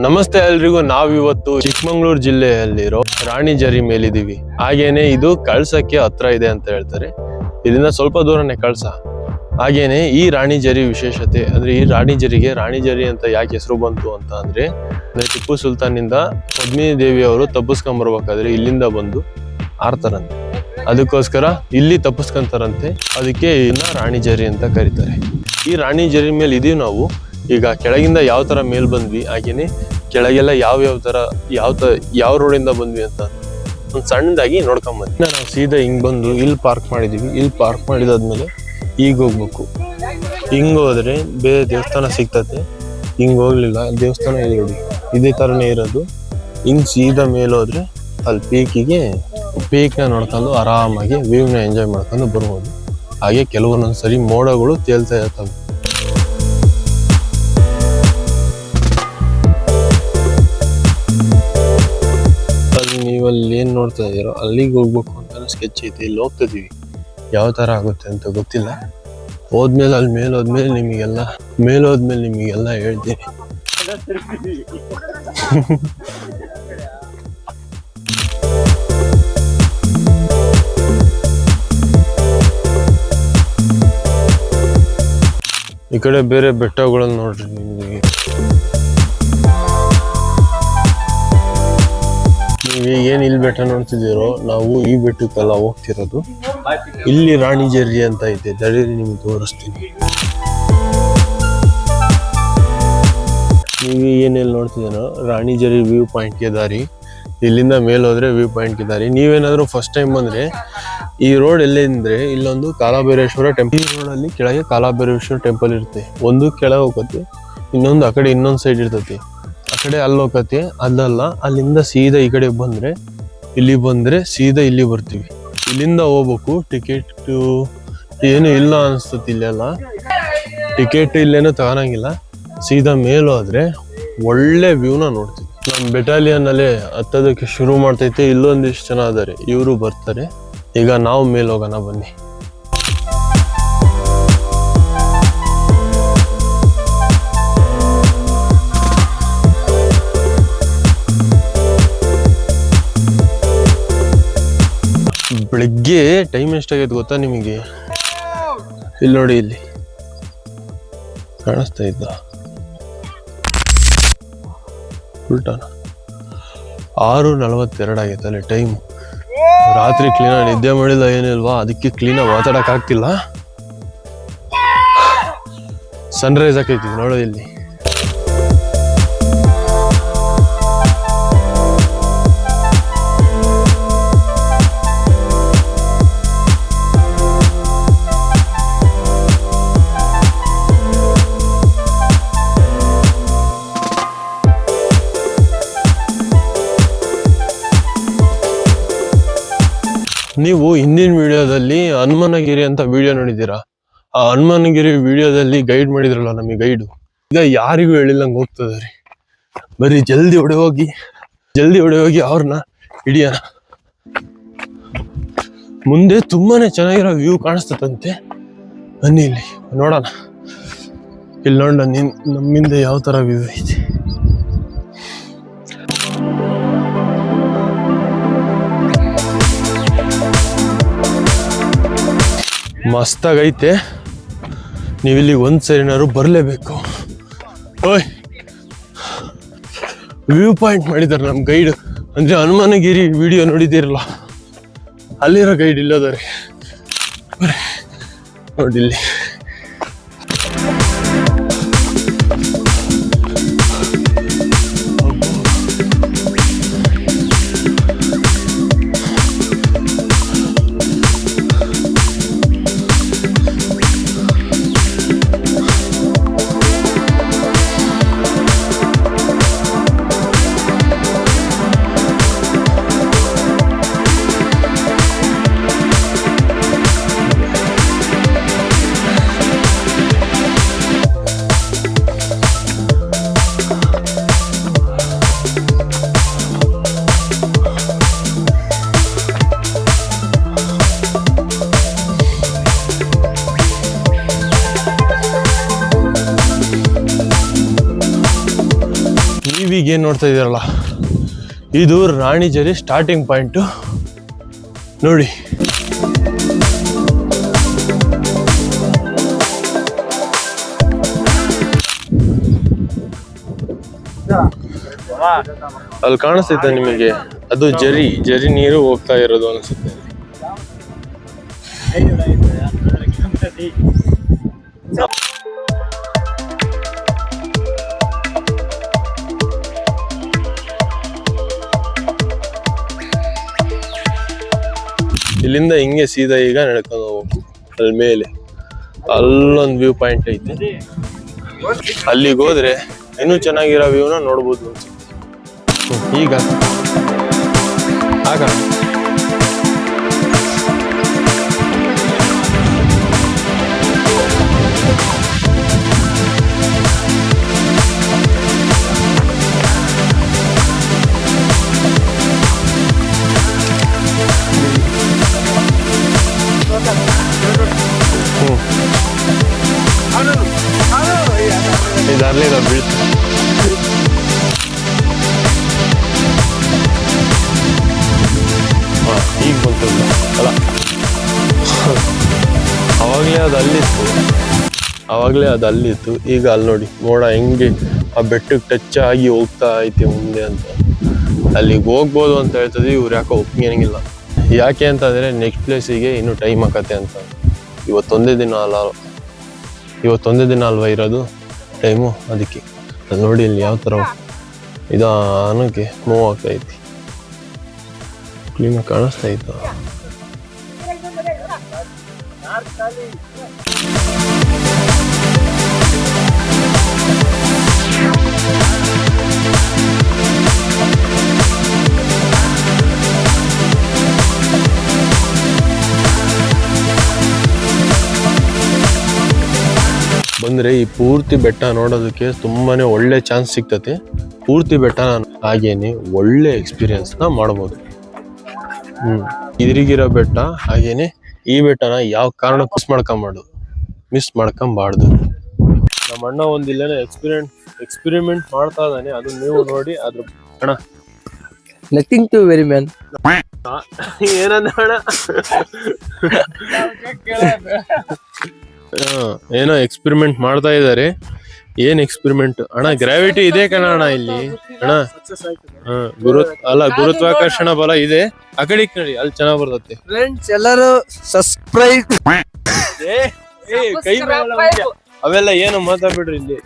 ನಮಸ್ತೆ ಎಲ್ರಿಗೂ. ನಾವಿವತ್ತು ಚಿಕ್ಕಮಂಗ್ಳೂರು ಜಿಲ್ಲೆಯಲ್ಲಿರೋ ರಾಣಿ ಜರಿ ಮೇಲಿದ್ದೀವಿ. ಹಾಗೇನೆ ಇದು ಕಳ್ಸಕ್ಕೆ ಹತ್ರ ಇದೆ ಅಂತ ಹೇಳ್ತಾರೆ. ಇದರಿಂದ ಸ್ವಲ್ಪ ದೂರನೇ ಕಳ್ಸ. ಹಾಗೇನೆ ಈ ರಾಣಿ ಜರಿ ವಿಶೇಷತೆ, ಅಂದ್ರೆ ಈ ರಾಣಿ ಜರಿಗೆ ರಾಣಿ ಜರಿ ಅಂತ ಯಾಕೆ ಹೆಸರು ಬಂತು ಅಂತ ಅಂದ್ರೆ ಟಿಪ್ಪು ಸುಲ್ತಾನಿಂದ ಪದ್ಮಿನಿ ದೇವಿ ಅವರು ತಪ್ಪಿಸ್ಕೊಂಬರ್ಬೇಕಾದ್ರೆ ಇಲ್ಲಿಂದ ಬಂದು ಆರ್ತಾರಂತೆ. ಅದಕ್ಕೋಸ್ಕರ ಇಲ್ಲಿ ತಪ್ಪಿಸ್ಕೊಂತಾರಂತೆ. ಅದಕ್ಕೆ ಇದನ್ನ ರಾಣಿ ಜರಿ ಅಂತ ಕರೀತಾರೆ. ಈ ರಾಣಿ ಜರಿ ಮೇಲೆ ಇದೀವಿ ನಾವು. ಈಗ ಕೆಳಗಿಂದ ಯಾವ ತರ ಮೇಲ್ ಬಂದ್ವಿ ಹಾಗೇನೆ ಕೆಳಗೆಲ್ಲ ಯಾವ ಯಾವ ತರ, ಯಾವ ತ, ಯಾವ ರೋಡಿಂದ ಬಂದ್ವಿ ಅಂತ ಒಂದು ಸಣ್ಣದಾಗಿ ನೋಡ್ಕೊಂಬಂದ್ವಿ ನಾವು ಸೀದಾ ಹಿಂಗ್ ಬಂದು ಇಲ್ಲಿ ಪಾರ್ಕ್ ಮಾಡಿದೀವಿ. ಇಲ್ಲಿ ಪಾರ್ಕ್ ಮಾಡಿದಾದ್ಮೇಲೆ ಈಗ ಹೋಗ್ಬೇಕು. ಹಿಂಗ್ ಹೋದ್ರೆ ಬೇರೆ ದೇವಸ್ಥಾನ ಸಿಗ್ತತೆ. ಹಿಂಗ್ ಹೋಗ್ಲಿಲ್ಲ. ದೇವಸ್ಥಾನ ಇದೆ ನೋಡಿ. ಇದೇ ತರನೇ ಇರೋದು. ಹಿಂಗ್ ಸೀದಾ ಮೇಲೆ ಹೋದ್ರೆ ಅಲ್ಲಿ ಪೀಕಿಗೆ ಪೀಕ್ನ ನೋಡ್ಕೊಂಡು ಆರಾಮಾಗಿ ವ್ಯೂವ್ನ ಎಂಜಾಯ್ ಮಾಡ್ಕೊಂಡು ಬರ್ಬೋದು. ಹಾಗೆ ಕೆಲವೊಂದೊಂದು ಸರಿ ಮೋಡಗಳು ತೇಲ್ತಾ ಇರ್ತವೆ. ನೋಡ್ತಾ ಇದೀರೋ ಅಲ್ಲಿಗೆ ಹೋಗ್ಬೇಕು ಅಂತ ಸ್ಕೆಚ್ ಐತೆ, ಇಲ್ಲಿ ಹೋಗ್ತಾ ಇದೀವಿ ಯಾವ ತರ ಆಗುತ್ತೆ ಅಂತ ಗೊತ್ತಿಲ್ಲ. ಹೋದ್ಮೇಲೆ ಅಲ್ಲಿ ಮೇಲೆ ಹೋದ್ಮೇಲೆ ನಿಮಗೆಲ್ಲ ಮೇಲೆ ನಿಮಗೆಲ್ಲ ಹೇಳ್ತೀನಿ. ಈ ಕಡೆ ಬೇರೆ ಬೆಟ್ಟಗಳನ್ನು ನೋಡ್ರಿ ನೀವು ಏನ್ ಇಲ್ಲಿ ಬೆಟ್ಟ ನೋಡ್ತಿದ್ದೀರೋ, ನಾವು ಈ ಬೆಟ್ಟಕ್ಕೆಲ್ಲ ಹೋಗ್ತಿರೋದು. ಇಲ್ಲಿ ರಾಣಿ ಜರ್ರಿ ಅಂತ ಐತೆ ದಡೀರಿ ನಿಮ್ಗೆ ತೋರಿಸ್ತೀನಿ. ನೀವು ಏನೆಲ್ಲಿ ನೋಡ್ತಿದ್ದೀರೋ, ರಾಣಿ ಜರಿ ವ್ಯೂ ಪಾಯಿಂಟ್ಗೆ ದಾರಿ. ಇಲ್ಲಿಂದ ಮೇಲೆ ಹೋದ್ರೆ ವ್ಯೂ ಪಾಯಿಂಟ್ಗೆ ದಾರಿ. ನೀವೇನಾದರೂ ಫಸ್ಟ್ ಟೈಮ್ ಬಂದ್ರೆ, ಈ ರೋಡ್ ಎಲ್ಲೇ ಅಂದ್ರೆ ಇಲ್ಲೊಂದು ಕಾಲಭೈರೇಶ್ವರ ಟೆಂಪಲ್ ಈ ರೋಡಲ್ಲಿ ಕೆಳಗೆ ಕಾಲಭೈರೇಶ್ವರ ಟೆಂಪಲ್ ಇರುತ್ತೆ. ಒಂದು ಕೆಳಗೆ ಹೋಗತ್ತೆ, ಇನ್ನೊಂದು ಆ ಕಡೆ ಇನ್ನೊಂದು ಸೈಡ್ ಇರ್ತೈತಿ. ಕಡೆ ಅಲ್ಲಿ ಅಲ್ಲಲ್ಲ, ಅಲ್ಲಿಂದ ಸೀದಾ ಈ ಕಡೆ ಬಂದ್ರೆ, ಇಲ್ಲಿ ಬಂದ್ರೆ ಸೀದಾ ಇಲ್ಲಿ ಬರ್ತೀವಿ. ಇಲ್ಲಿಂದ ಹೋಗ್ಬೇಕು, ಟಿಕೆಟ್ ಏನು ಇಲ್ಲ ಅನ್ಸ್ತತಿ ಇಲ್ಲೆಲ್ಲ. ಟಿಕೆಟ್ ಇಲ್ಲೇನು ತಗೊಳಂಗಿಲ್ಲ. ಸೀದಾ ಮೇಲ್ ಹೋದ್ರೆ ಒಳ್ಳೆ ವ್ಯೂನ ನೋಡ್ತೀವಿ. ನಮ್ಮ ಬೆಟಾಲಿಯನ್ನಲ್ಲೇ ಹತ್ತೋದಕ್ಕೆ ಶುರು ಮಾಡ್ತೈತೆ, ಇಲ್ಲೊಂದಿಷ್ಟು ಜನ ಅದಾರೆ ಇವರು ಬರ್ತಾರೆ. ಈಗ ನಾವು ಹೋಗೋಣ ಬನ್ನಿ. ಬೆಳಿಗ್ಗೆ ಟೈಮ್ ಎಷ್ಟಾಗೈತೆ ಗೊತ್ತಾ ನಿಮಗೆ? ಇಲ್ಲಿ ನೋಡಿ ಇಲ್ಲಿ. ಕಾಣಿಸ್ತಾ ಇದ್ದ? ಉಲ್ಟಾನ? ಆರು ನಲವತ್ತೆರಡು ಆಗೈತೆ ಅಲ್ಲಿ ಟೈಮ್ ರಾತ್ರಿ ಕ್ಲೀನಾಗಿ ನಿದ್ದೆ ಮಾಡಿಲ್ಲ ಏನಿಲ್ವಾ ಅದಕ್ಕೆ ಕ್ಲೀನಾಗಿ ಮಾತಾಡೋಕ್ಕಾಗ್ತಿಲ್ಲ ಸನ್ರೈಸ್ ಆಕೈತಿ ನೋಡಿ ಇಲ್ಲಿ. ನೀವು ಹಿಂದಿನ ವಿಡಿಯೋದಲ್ಲಿ ಹನುಮನಗಿರಿ ಅಂತ ವಿಡಿಯೋ ನೋಡಿದ್ದೀರಾ? ಆ ಹನುಮನಗಿರಿ ವಿಡಿಯೋದಲ್ಲಿ ಗೈಡ್ ಮಾಡಿದ್ರಲ್ಲ ನಮಗೆ ಗೈಡು. ಈಗ ಯಾರಿಗೂ ಹೇಳಿಲ್ಲಂಗೆ ಹೋಗ್ತದೆ ರೀ. ಬರೀ ಜಲ್ದಿ ಹೊಡೆ ಹೋಗಿ ಜಲ್ದಿ ಹೊಡೆ ಹೋಗಿ ಅವ್ರನ್ನ ಹಿಡಿಯೋಣ. ಮುಂದೆ ತುಂಬಾನೇ ಚೆನ್ನಾಗಿರೋ ವ್ಯೂ ಕಾಣಿಸ್ತದಂತೆ. ಬನ್ನಿ ಇಲ್ಲಿ, ನೋಡೋಣ. ಇಲ್ಲಿ ನೋಡೋಣ ನಿನ್, ನಮ್ಮಿಂದ ಯಾವ ಥರ ವ್ಯೂ ಐತಿ. ಮಸ್ತಾಗೈತೆ. ನೀವು ಇಲ್ಲಿ ಒಂದು ಸರಿನಾದ್ರು ಬರಲೇಬೇಕು. ಓಯ್. ವ್ಯೂ ಪಾಯಿಂಟ್ ಮಾಡಿದ್ದಾರೆ ನಮ್ಮ ಗೈಡ್. ಅಂದರೆ ಹನುಮಾನಗಿರಿ ವಿಡಿಯೋ ನೋಡಿದ್ದೀರಲ್ಲ, ಅಲ್ಲಿರೋ ಗೈಡ್ ಇಲ್ಲದ ರೀ ನೋಡಿ ಇಲ್ಲಿ. ಏನು ನೋಡ್ತಾ ಇದ್ದೀರಲ್ಲ ಇದು ರಾಣಿಜರಿ ಸ್ಟಾರ್ಟಿಂಗ್ ಪಾಯಿಂಟು ನೋಡಿ. ಅಲ್ಲಿ ಕಾಣಿಸ್ತೈತೆ ನಿಮಗೆ? ಅದು ಜರಿ ಜರಿ ನೀರು ಹೋಗ್ತಾ ಇರೋದು ಅನಿಸುತ್ತೆ. ಇಲ್ಲಿಂದ ಹಿಂಗೆ ಸೀದಾ ಈಗ ನಡ್ಕೊಂಡು ಹೋಗ್ಬೇಕು. ಅಲ್ಲಿ ಮೇಲೆ. ಅಲ್ಲೊಂದು ವ್ಯೂ ಪಾಯಿಂಟ್ ಐತೆ. ಅಲ್ಲಿಗೆ ಹೋದ್ರೆ ಇನ್ನೂ ಚೆನ್ನಾಗಿರೋ ವ್ಯೂನ ನೋಡ್ಬೋದು ಅನ್ಸುತ್ತೆ. ಈಗ. ಆಗ. ಅದು ಅಲ್ಲಿತ್ತು ಅವಾಗಲೇ ಅದು ಅಲ್ಲಿತ್ತು ಈಗ ಅಲ್ಲಿ ನೋಡಿ, ಮೋಡ ಹೆಂಗೆ ಆ ಬೆಟ್ಟಕ್ಕೆ ಟಚ್ ಆಗಿ ಹೋಗ್ತಾ ಐತೆ ಮುಂದೆ ಅಂತ. ಅಲ್ಲಿಗೆ ಹೋಗ್ಬೋದು ಅಂತ ಹೇಳ್ತದೆ ಇವ್ರು ಯಾಕೋ ಒಪ್ಪಿಗೆಂಗಿಲ್ಲ ಯಾಕೆ ಅಂತಂದರೆ ನೆಕ್ಸ್ಟ್ ಪ್ಲೇಸಿಗೆ ಇನ್ನೂ ಟೈಮ್ ಆಕತ್ತೆ ಅಂತ. ಇವತ್ತೊಂದೇ ದಿನ ಅಲ್ಲ, ಇವತ್ತೊಂದೇ ದಿನ ಅಲ್ವಾ ಇರೋದು? ಟೈಮು ಅದಕ್ಕೆ. ಅದು ನೋಡಿ ಇಲ್ಲಿ ಯಾವ ಥರ ನಿಧಾನಕ್ಕೆ ಮೂವ್ ಐತಿ. ಕ್ಲೀನಾಗಿ ಕಾಣಿಸ್ತಾ ಇತ್ತು ಬಂದ್ರೆ ಈ ಪೂರ್ತಿ ಬೆಟ್ಟ ನೋಡೋದಕ್ಕೆ ತುಂಬಾನೇ ಒಳ್ಳೆ ಚಾನ್ಸ್ ಸಿಗ್ತತೆ. ಪೂರ್ತಿ ಬೆಟ್ಟ ಹಾಗೇನೆ ಒಳ್ಳೆ ಎಕ್ಸ್ಪೀರಿಯನ್ಸ್ನ ಮಾಡ್ಬೋದು. ಹ್ಮ್ ಇದ್ರಿಗಿರೋ ಬೆಟ್ಟ ಹಾಗೇನೆ ಈ ಬೆಟ್ಟನ ಯಾವ ಕಾರಣಕ್ಕೂ ಮಿಸ್ ಮಾಡ್ಕೊಂಬಾರ್ದು. ಮಿಸ್ ಮಾಡ್ಕೊಂಬಾರ್ದು. ನಮ್ಮ ಅಣ್ಣ ಒಂದಿಲ್ಲನೇ ಇಲ್ಲೇನೆ ಎಕ್ಸ್ಪಿರಿಮೆಂಟ್ ಎಕ್ಸ್ಪೆರಿಮೆಂಟ್ ಮಾಡ್ತಾ ಇದ್ದಾನೆ. ಅದು ನೀವು ನೋಡಿ ಅದ್ರ ಅಣ್ಣ. ನಥಿಂಗ್ ಟು ವೆರಿ ಮ್ಯಾನ್ ಏನಂದ ಅಣ್ಣ? ಹಾ, ಏನೋ ಎಕ್ಸ್ಪಿರಿಮೆಂಟ್ ಮಾಡ್ತಾ ಇದ್ದಾರೆ. ಏನ್ ಎಕ್ಸ್ಪೆರಿಮೆಂಟ್ ಅಣ್ಣ ಗ್ರಾವಿಟಿ ಇದೆ ಕಣ ಅಣ್ಣ ಇಲ್ಲಿ. ಅಣ್ಣ ಹಾ, ಗುರು ಅಲ್ಲ ಗುರುತ್ವಾಕರ್ಷಣ ಬಲ ಇದೆ. ಆ ಕಡೆ ಈ ಕಡೆ ಅಲ್ಲಿ ಚೆನ್ನಾಗ್ ಬರ್ತತೆ. ಫ್ರೆಂಡ್ಸ್ ಎಲ್ಲರೂ ಸಬ್ಸ್ಕ್ರೈಬ್ ಕೈ. ಅವೆಲ್ಲ ಏನು ಮಾತಾಡ್ಬಿಡ್ರಿ ಇಲ್ಲಿ.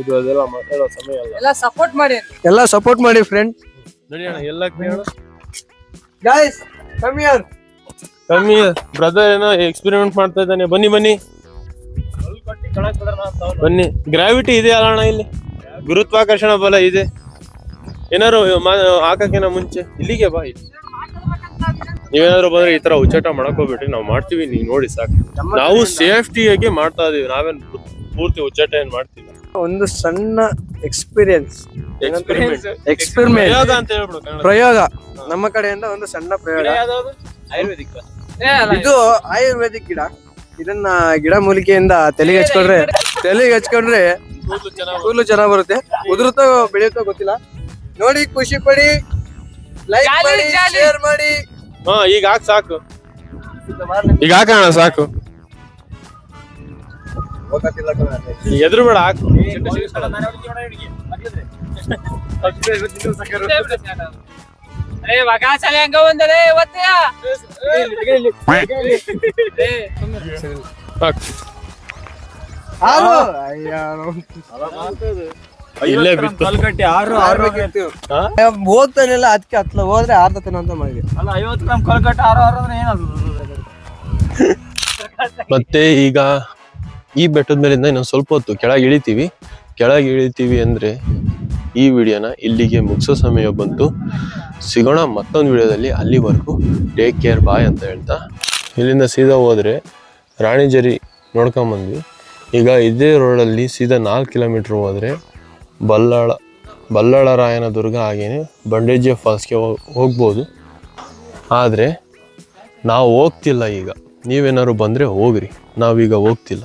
ಇದು ಅದೆಲ್ಲ ಮಾತಾಡೋ ಸಮಯ ಅಲ್ಲ. ಎಲ್ಲ ಸಪೋರ್ಟ್ ಮಾಡಿ ಎಲ್ಲ ಸಪೋರ್ಟ್ ಮಾಡಿ ಫ್ರೆಂಡ್ ನಡಿ ಅಣ್ಣ ಎಲ್ಲ ಕೇಳ ಗಾಯ್ಸ್ ಕಮ್ ಹಿಯರ್ ಕಮ್ಮಿ ಬ್ರದರ್ ಏನೋ ಎಕ್ಸ್ಪೆರಿಮೆಂಟ್ ಮಾಡ್ತಾ ಇದ್ದಾನೆ. ಬನ್ನಿ ಬನ್ನಿ. ಬನ್ನಿ. ಗ್ರಾವಿಟಿ ಇದೆ ಅಲ್ಲ ಅಣ್ಣ ಇಲ್ಲಿ. ಗುರುತ್ವಾಕರ್ಷಣ ಬಲ ಇದೆ. ಏನಾರು ಹಾಕಕ್ಕಿನ ಮುಂಚೆ? ಇಲ್ಲಿಗೆ ಬಾ ಇಲ್ಲಿ. ನೀವೇನಾದ್ರು ಬಂದ್ರೆ ಈ ತರ ಉಚ್ಚಾಟ ಮಾಡಕ್ ಹೋಗ್ಬಿಟ್ರಿ ನಾವು ಮಾಡ್ತೀವಿ ನೀವು ನೋಡಿ ಸಾಕು. ನಾವು ಸೇಫ್ಟಿಯಾಗಿ ಮಾಡ್ತಾ ಇದೀವಿ. ನಾವೇನ್ ಪೂರ್ತಿ ಉಚ್ಚಾಟ ಏನ್ ಮಾಡ್ತೀವಿ? ಒಂದು ಸಣ್ಣ ಎಕ್ಸ್ಪೀರಿಯನ್ಸ್ ಎಕ್ಸ್ಪೆರಿಮೆಂಟ್ ಪ್ರಯೋಗ ಅಂತ ಹೇಳ್ಬಿಡು ಕನ್ನಡ. ಪ್ರಯೋಗ. ನಮ್ಮ ಕಡೆಯಿಂದ ಒಂದು ಸಣ್ಣ ಪ್ರಯೋಗ. ಆಯುರ್ವೇದಿಕ್. ಇದು ಆಯುರ್ವೇದಿಕ್ ಗಿಡ. ಇದನ್ನ ಗಿಡ ಮೂಲಿಕೆಯಿಂದ ತಲೆಗೆ ಹಚ್ಕೊಂಡ್ರೆ ತಲೆಗೆ ಹಚ್ಕೊಂಡ್ರೆ ಕೂದ್ಲು ಚೆನ್ನಾಗ್ ಕೂದಲು ಚೆನ್ನಾಗಿ ಬರುತ್ತೆ. ಉದುರುತ್ತೋ ಬೆಳೆಯುತ್ತೋ ಗೊತ್ತಿಲ್ಲ. ನೋಡಿ ಖುಷಿ ಪಡಿ ಲೈಕ್ ಮಾಡಿ. ಶೇರ್ ಮಾಡಿ. ಹಾ ಈಗ ಹಾಕ್ ಸಾಕು. ಈಗ ಹಾಕೋಣ ಸಾಕು. ಎದುರು ಬೇಡ ಹಾಕು. ಏ ಮಗ ಸಲ ಹಂಗ ಇಲ್ಲೇ ಬಿತ್ತು. ಕಲ್ಕಟ್ಟಿ ಆರು ಹಾ? ಅದಕ್ಕೆ ಹತ್ಲ ಹೋದ್ರೆ ಆರ್ತತನ ಅಂತ ಮಾಡಿದೆ. ಅಲ್ಲ ಐವತ್ತು ಗ್ರಾಮ್ ಕಲ್ಕಟ್ಟಿ ಆರು ಆರು ಅಂದ್ರೆ ಏನಾದ್ರು? ಮತ್ತೆ ಈಗ ಈ ಬೆಟ್ಟದ ಮೇಲಿಂದ ಇನ್ನೊಂದು ಸ್ವಲ್ಪ ಹೊತ್ತು ಕೆಳಗೆ ಇಳಿತೀವಿ. ಕೆಳಗೆ ಇಳಿತೀವಿ ಅಂದ್ರೆ ಈ ವಿಡಿಯೋನ ಇಲ್ಲಿಗೆ ಮುಗಿಸೋ ಸಮಯ ಬಂತು. ಸಿಗೋಣ ಮತ್ತೊಂದು ವಿಡಿಯೋದಲ್ಲಿ ಅಲ್ಲಿವರೆಗೂ ಟೇಕ್ ಕೇರ್ ಬಾಯ್ ಅಂತ ಹೇಳ್ತಾ. ಇಲ್ಲಿಂದ ಸೀದಾ ಹೋದರೆ ರಾಣಿಜರಿ ನೋಡ್ಕೊಂಬಂದ್ವಿ ಈಗ ಇದೇ ರೋಡಲ್ಲಿ ಸೀದಾ ನಾಲ್ಕು ಕಿಲೋಮೀಟ್ರ್ ಹೋದರೆ ಬಲ್ಲಾಳ ಬಲ್ಲಾಳ ರಾಯನ ದುರ್ಗ ಹಾಗೆಯೇ ಬಂಡೇಜಿಯ ಫಾಲ್ಸ್ಗೆ ಹೋಗ್- ಹೋಗ್ಬೋದು. ಆದರೆ ನಾವು ಹೋಗ್ತಿಲ್ಲ ಈಗ. ನೀವೇನಾದ್ರು ಬಂದರೆ ಹೋಗ್ರಿ. ನಾವೀಗ ಹೋಗ್ತಿಲ್ಲ.